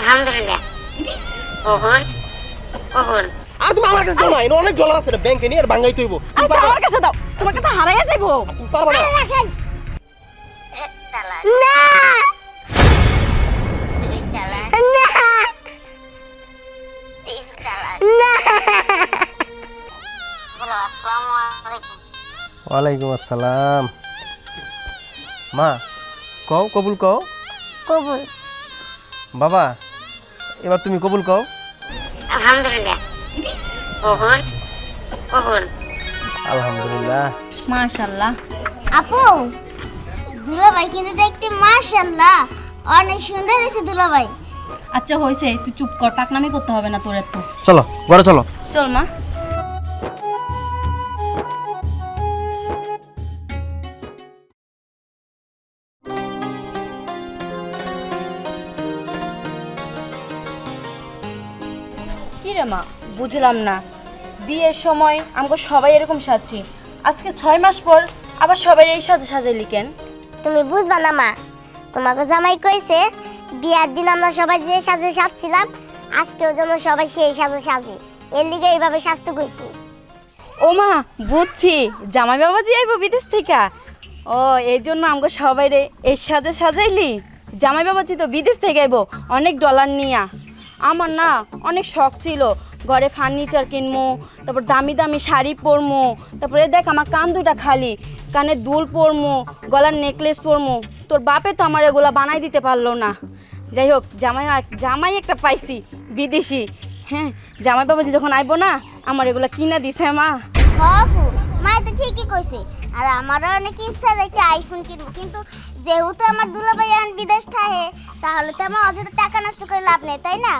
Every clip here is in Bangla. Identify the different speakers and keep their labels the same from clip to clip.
Speaker 1: আলহামদুলিল্লাহ। কখন কখন
Speaker 2: আর তুমি আমার কাছে দাও না এনে অনেক ডলার আছে না ব্যাংকে নিয়ে আর বাঙ্গাই তৈব
Speaker 3: আরে তো আমার কাছে দাও তোমার কাছে হারাইয়া যাইবো।
Speaker 2: পারবা না।
Speaker 4: না
Speaker 1: দুই তালাক
Speaker 4: না।
Speaker 1: তিন তালাক
Speaker 4: না।
Speaker 1: বলো আসসালামু আলাইকুম
Speaker 2: ওয়ালাইকুম আসসালাম। মা কও কবুল কও?
Speaker 4: কবুল।
Speaker 2: বাবা এবার তুমি কবুল কও।
Speaker 1: আলহামদুলিল্লাহ। কখন কখন
Speaker 2: আলহামদুলিল্লাহ।
Speaker 3: মাশাআল্লাহ।
Speaker 4: আপু দুলাভাই কিন্তু দেখতে মাশাআল্লাহ। অনেক সুন্দর হয়েছে দুলাভাই।
Speaker 3: আচ্ছা হয়েছে। তুই চুপ কর টাকনামি করতে হবে না তোর এত।
Speaker 2: চলো বড় চলো।
Speaker 3: চল মা। কি রে মা? বুঝলাম না। বিয়ের সময় আমাকে সবাই এরকম সাজছি। আজকে ছয় মাস পর আবার সবাই এই সাজে সাজাইলি কেন
Speaker 4: তুমি বুঝবা না মা। তোমাকে জামাই কইছে বিয়ার দিন আমরা সবাই যে সাজে সাজছিলাম আজকেও যেন সবাই সেই সাজে সাজি। এর লিগে এইভাবে সাজতে কইছি।
Speaker 3: ও মা বুঝছি। জামাই বাবা যে আইবো বিদেশ থেকে। ও এই জন্য আমাকে সবাই রে এই সাজে সাজাইলি জামাই বাবাজি তো বিদেশ থেকে আইবো অনেক ডলার নিয়া। আমার না অনেক শখ ছিল। ঘরে ফার্নিচার কিনবো, তারপর দামি দামি শাড়ি পরমু তারপরে দেখ আমার কান দুটা খালি, কানে দুল পরমু গলার নেকলেস পরমু তোর বাপে তো আমার এগুলা বানাই দিতে পারল না। যাই হোক, জামাই জামাই একটা পাইছি, বিদেশি। হ্যাঁ জামাই বাবাজি যখন আইবো না, আমার এগুলা কিনা দিছে মা।
Speaker 4: মা তো ঠিকই কইছে। আর আমারও অনেক ইচ্ছা দেখতে আইফোন কিনবো, কিন্তু যেহেতু আমার দুলাভাই এখন বিদেশ থাকে তাহলে তো আমার অযথা টাকা নষ্ট করে লাভ নেই তাই না?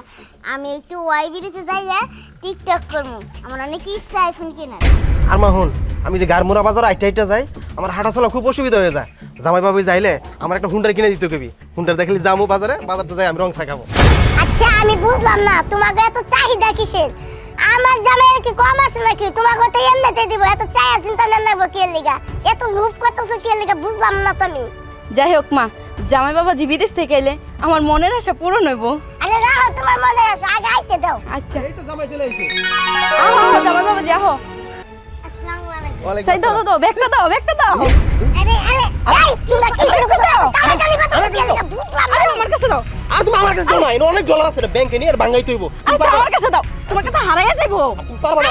Speaker 4: আমি একটু ওয়াই বিরিতে যাইয়া টিকটক করব। আমার অনেক ইচ্ছা আইফোন কেনার।
Speaker 2: আর মা হন আমি যে গারমুরা বাজার আইটা আইটা যাই আমার হাঁটা চলা খুব অসুবিধা হয়ে যায়। জামাই বাবু যাইলে আমার একটা হুন্ডার কিনে দিতে কবি। হুন্ডার দেখলে যাব বাজারে বাজারটা যাই আমি রং খাব।
Speaker 4: আচ্ছা আমি বুঝলাম না তোমাকে এত চাহিদা কিসের? আমার জামাই কি কম আছে নাকি? তোমাকে তো এমনিতে দিব এত চাহিদা চিন্তা না নেব কে লিগা এত রূপ করতেছো কে লিগা বুঝলাম না তুমি
Speaker 3: যাই হোক মা জামাই বাবাজি বিদেশ থেকে এলে আমার মনের আশা পূরণ হইব।
Speaker 4: আরে রাখো তোমার মনে আছে আগে আইতে দাও।
Speaker 3: আচ্ছা।
Speaker 2: এই তো জামাই চলে
Speaker 3: আহো আহো, জামাই আহো
Speaker 4: আসসালামু আলাইকুম।
Speaker 3: সাই দাও দাও, ব্যাগটা দাও ব্যাগটা দাও।
Speaker 4: আরে আরে এই তোমরা কি শুরু করছ? তাড়াতাড়ি কথা বুঝলাম
Speaker 3: আরে আমার কাছে দাও।
Speaker 2: আর তুমি আমার কাছে দাও না এনে অনেক ডলার আছে না ব্যাংকে নিয়ে আর বাঙ্গাই তৈব
Speaker 3: আরে তো আমার কাছে দাও তোমার কাছে হারাইয়া যাইবো।
Speaker 2: পারবা না।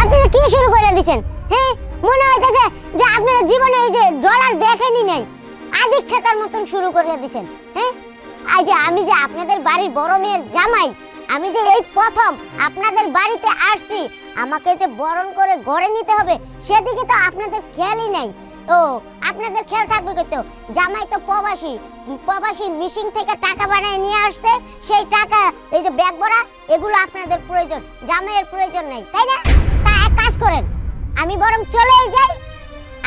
Speaker 4: আপনারা কি শুরু করে দিয়েছেন হ্যাঁ মনে হইতেছে যে আপনারা জীবনে এই যে ডলার দেখেনি নাই। মতন শুরু করে দিয়েছেন হ্যাঁ? যে আমি যে আপনাদের বাড়ির বড় মেয়ের জামাই, আমি যে এই প্রথম আপনাদের বাড়িতে আসছি, আমাকে যে বরণ করে গড়ে নিতে হবে, সেদিকে তো আপনাদের খেয়ালই নাই। ও, আপনাদের খেয়াল থাকবে কিন্তু জামাই তো প্রবাসী প্রবাসী মিশিং থেকে টাকা নিয়ে আসছে, সেই টাকা, এই যে ব্যাগ ভরা, এগুলো আপনাদের প্রয়োজন, জামাইয়ের প্রয়োজন নেই, তাই না? তা এক কাজ করেন, আমি বরং চলেই যাই,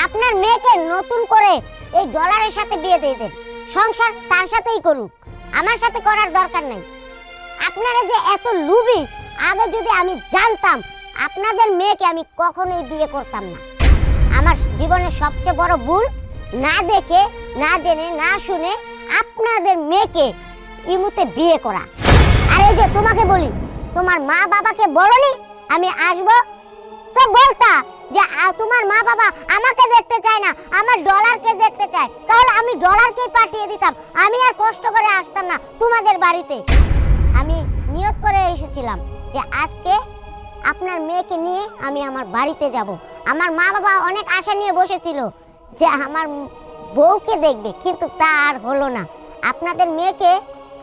Speaker 4: আপনার মেয়েকে নতুন করে এই ডলারের সাথে বিয়ে দিয়ে দেন। সংসার তার সাথেই করুক। আমার সাথে করার দরকার নেই। আপনারা যে এত লুবি, আগে যদি আমি জানতাম, আপনাদের মেয়েকে আমি কখনোই বিয়ে করতাম না। আমার জীবনের সবচেয়ে বড় ভুল, না দেখে, না জেনে, না শুনে আপনাদের মেয়েকে ইমুতে বিয়ে করা। আর এই যে তোমাকে বলি, তোমার মা বাবাকে বলনি, আমি আসব? তো বলতা যে তোমার মা বাবা আমাকে দেখতে চায় না, আমার ডলারকে দেখতে চায়, তাহলে আমি ডলারকেই পাঠিয়ে দিতাম। আমি আর কষ্ট করে আসতাম না তোমাদের বাড়িতে। আমি নিয়ত করে এসেছিলাম যে, আজকে আপনার মেয়েকে নিয়ে আমি আমার বাড়িতে যাব। আমার মা বাবা অনেক আশা নিয়ে বসেছিল যে, আমার বউকে দেখবে, কিন্তু তা আর হলো না। আপনাদের মেয়েকে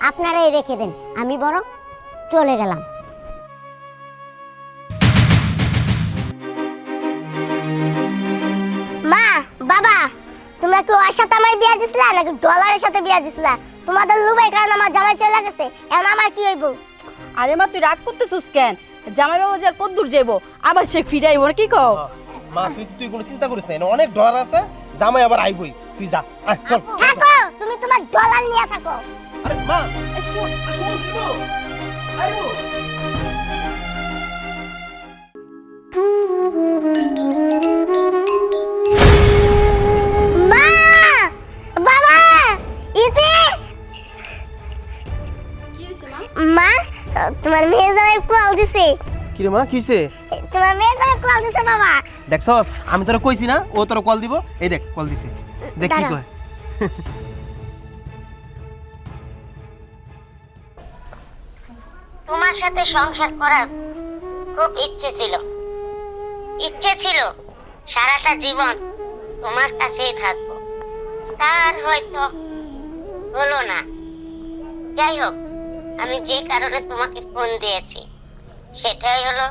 Speaker 4: আপনারাই রেখে দেন। আমি বরং চলে গেলাম। তোমরা কি ওর সাথে আমার বিয়া দিছিলা নাকি ডলারের সাথে বিয়া দিছিলা? তোমাদের লুবাই কারণ আমার জামাই চলে গেছে এখন আমার কি হইব?
Speaker 3: আরে মা তুই রাগ করতেছিস কেন? জামাই বাবাজি আর কদ্দূর যাইবো? আবার সে ফিরাইবো না কি কও?
Speaker 2: মা তুই তুই কোনো চিন্তা করিস না অনেক ডলার আছে জামাই আবার আইবই। তুই যা আয়, চল।
Speaker 4: থাকো তুমি তোমার ডলার নিয়ে থাকো।
Speaker 2: আরে মা
Speaker 3: শোন,
Speaker 2: শোন।
Speaker 5: তোমার মেয়ে জামাই কল দিছে।
Speaker 2: কিরে মা কিসে
Speaker 5: তোমার মেয়ে জামাই কল দিছে বাবা।
Speaker 2: দেখছস আমি তোরা কইছি না ও তোরা কল দিব। এই দেখ কল দিছে। দেখ কি কয়।
Speaker 1: তোমার সাথে সংসার করার খুব ইচ্ছে ছিল। ইচ্ছে ছিল সারাটা জীবন তোমার কাছেই থাকব। তার হয়তো হলো না। যাই হোক আমি যে কারণে তোমাকে ফোন দিয়েছি, সেটাই হলো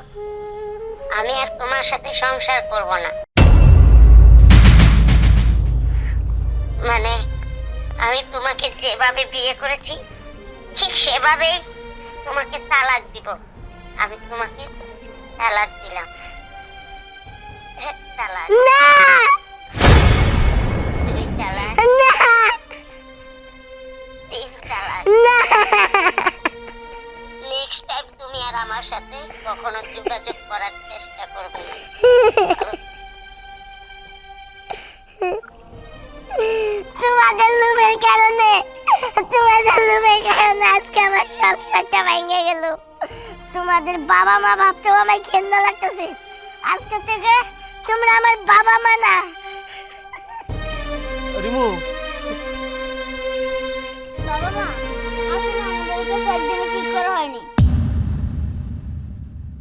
Speaker 1: আমি আর তোমার সাথে সংসার করব না। মানে আমি তোমাকে যেভাবে বিয়ে করেছি, ঠিক সেভাবেই তোমাকে তালাক দিব। আমি তোমাকে তালাক দিলাম। তালাক।
Speaker 5: না!
Speaker 1: কখনো যোগাযোগ করার চেষ্টা করবেন
Speaker 5: তোমাদের লোভের কারণে তোমাদের লোভের কারণে আজকে আমার সংসারটা ভেঙে গেল। তোমাদের বাবা মা ভাবতেও আমার ঘেন্না লাগতেছে। আজকে থেকে তোমরা আমার বাবা মা না। রিমু